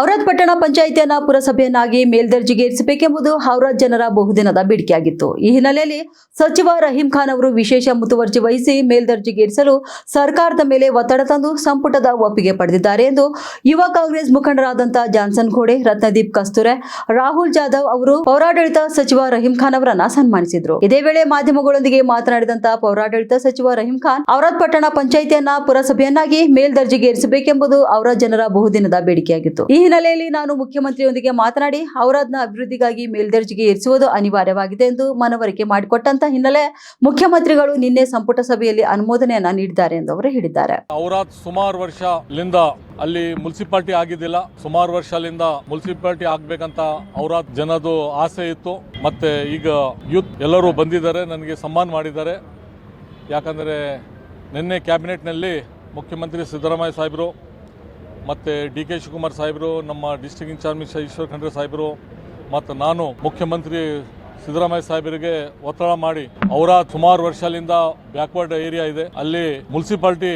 ಔರಾದ್ ಪಟ್ಟಣ ಪಂಚಾಯಿತಿಯನ್ನ ಪುರಸಭೆಯನ್ನಾಗಿ ಮೇಲ್ದರ್ಜೆಗೇರಿಸಬೇಕೆಂಬುದು ಔರಾದ್ ಜನರ ಬಹುದಿನದ ಬೇಡಿಕೆಯಾಗಿತ್ತು. ಈ ಹಿನ್ನೆಲೆಯಲ್ಲಿ ಸಚಿವ ರಹೀಂ ಖಾನ್ ಅವರು ವಿಶೇಷ ಮುತುವರ್ಜಿ ವಹಿಸಿ ಮೇಲ್ದರ್ಜೆಗೇರಿಸಲು ಸರ್ಕಾರದ ಮೇಲೆ ಒತ್ತಡ ತಂದು ಸಂಪುಟದ ಒಪ್ಪಿಗೆ ಪಡೆದಿದ್ದಾರೆ ಎಂದು ಯುವ ಕಾಂಗ್ರೆಸ್ ಮುಖಂಡರಾದಂತಹ ಜಾನ್ಸನ್ ಘೋಡೆ ರತ್ನದೀಪ್ ಕಸ್ತೂರೆ, ರಾಹುಲ್ ಜಾಧವ್ ಅವರು ಪೌರಾಡಳಿತ ಸಚಿವ ರಹೀಂ ಖಾನ್ ಅವರನ್ನ ಸನ್ಮಾನಿಸಿದ್ರು. ಇದೇ ವೇಳೆ ಮಾಧ್ಯಮಗಳೊಂದಿಗೆ ಮಾತನಾಡಿದಂತಹ ಪೌರಾಡಳಿತ ಸಚಿವ ರಹೀಂ ಖಾನ್, ಔರಾದ್ ಪಟ್ಟಣ ಪಂಚಾಯಿತಿಯನ್ನ ಪುರಸಭೆಯನ್ನಾಗಿ ಮೇಲ್ದರ್ಜೆಗೇರಿಸಬೇಕೆಂಬುದು ಔರಾದ್ ಜನರ ಬಹುದಿನದ ಬೇಡಿಕೆಯಾಗಿತ್ತು. ಈ ಹಿನ್ನೆಲೆಯಲ್ಲಿ ನಾನು ಮುಖ್ಯಮಂತ್ರಿಯೊಂದಿಗೆ ಮಾತನಾಡಿ ಔರಾದ್ನ ಅಭಿವೃದ್ಧಿಗಾಗಿ ಮೇಲ್ದರ್ಜೆಗೆ ಏರಿಸುವುದು ಅನಿವಾರ್ಯವಾಗಿದೆ ಎಂದು ಮನವರಿಕೆ ಮಾಡಿಕೊಟ್ಟಂತ ಹಿನ್ನೆಲೆ ಮುಖ್ಯಮಂತ್ರಿಗಳು ನಿನ್ನೆ ಸಂಪುಟ ಸಭೆಯಲ್ಲಿ ಅನುಮೋದನೆಯನ್ನ ನೀಡಿದ್ದಾರೆ ಎಂದು ಅವರು ಹೇಳಿದ್ದಾರೆ. ಔರಾದ್ ಸುಮಾರು ವರ್ಷದಿಂದ ಅಲ್ಲಿ ಮುನ್ಸಿಪಾಲ್ಟಿ ಆಗಿದ್ದಿಲ್ಲ. ಸುಮಾರು ವರ್ಷದಿಂದ ಮುನ್ಸಿಪಾಲ್ಟಿ ಆಗ್ಬೇಕಂತ ಔರಾದ್ ಜನದು ಆಸೆ ಇತ್ತು. ಮತ್ತೆ ಈಗ ಯೂತ್ ಎಲ್ಲರೂ ಬಂದಿದ್ದಾರೆ, ನನಗೆ ಸಮ್ಮಾನ ಮಾಡಿದ್ದಾರೆ. ಯಾಕಂದರೆ ನಿನ್ನೆ ಕ್ಯಾಬಿನೆಟ್ನಲ್ಲಿ ಮುಖ್ಯಮಂತ್ರಿ ಸಿದ್ದರಾಮಯ್ಯ ಸಾಹೇಬರು ಮತ್ತು ಡಿ ಕೆ ಶಿವಕುಮಾರ್ ಸಾಹೇಬರು, ನಮ್ಮ ಡಿಸ್ಟ್ರಿಕ್ಟ್ ಇನ್ಚಾರ್ಜ್ ಈಶ್ವರ್ ಖಂಡ್ರೆ ಸಾಹೇಬರು, ಮತ್ತು ನಾನು ಮುಖ್ಯಮಂತ್ರಿ ಸಿದ್ದರಾಮಯ್ಯ ಸಾಹೇಬರಿಗೆ ಒತ್ತಡ ಮಾಡಿ, ಅವರ ಸುಮಾರು ವರ್ಷದಿಂದ ಬ್ಯಾಕ್ವರ್ಡ್ ಏರಿಯಾ ಇದೆ. ಅಲ್ಲಿ ಮುನ್ಸಿಪಾಲ್ಟಿ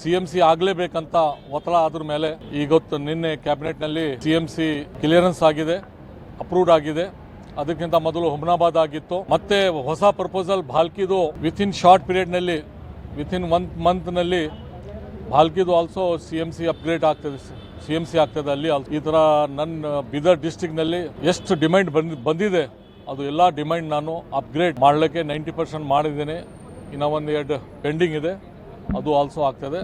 ಸಿ ಎಂ ಸಿ ಆಗಲೇಬೇಕಂತ ಒತ್ತಡ ಆದ್ರ ಮೇಲೆ ಈಗೊತ್ತು ನಿನ್ನೆ ಕ್ಯಾಬಿನೆಟ್ನಲ್ಲಿ ಸಿ ಎಂ ಸಿ ಕ್ಲಿಯರೆನ್ಸ್ ಆಗಿದೆ ಅಪ್ರೂವ್ಡ್ ಆಗಿದೆ. ಅದಕ್ಕಿಂತ ಮೊದಲು ಹುಮನಾಬಾದ್ ಆಗಿತ್ತು. ಮತ್ತೆ ಹೊಸ ಪ್ರಪೋಸಲ್ ಭಾಲ್ಕಿದು ವಿತ್ ಇನ್ ಶಾರ್ಟ್ ಪೀರಿಯಡ್ನಲ್ಲಿ ವಿತ್ ಇನ್ ಒನ್ ಮಂತ್ನಲ್ಲಿ ಭಾಲ್ಕಿದು also C M C upgrade ಆಗ್ತದೆ. ಸಿ ಎಂ ಸಿ ಆಗ್ತದೆ ಅಲ್ಲಿ. ಈ ಥರ ನನ್ನ ಬೀದರ್ ಡಿಸ್ಟಿಕ್ನಲ್ಲಿ ಎಷ್ಟು ಡಿಮ್ಯಾಂಡ್ ಬಂದ್, ಬಂದಿದೆ, ಅದು ಎಲ್ಲ ಡಿಮ್ಯಾಂಡ್ ನಾನು ಅಪ್ಗ್ರೇಡ್ ಮಾಡಲಿಕ್ಕೆ ನೈಂಟಿ ಪರ್ಸೆಂಟ್ ಮಾಡಿದ್ದೇನೆ. ಇನ್ನೂ ಒಂದು ಎರಡು ಪೆಂಡಿಂಗ್ ಇದೆ. ಅದು ಆಲ್ಸೋ ಆಗ್ತದೆ.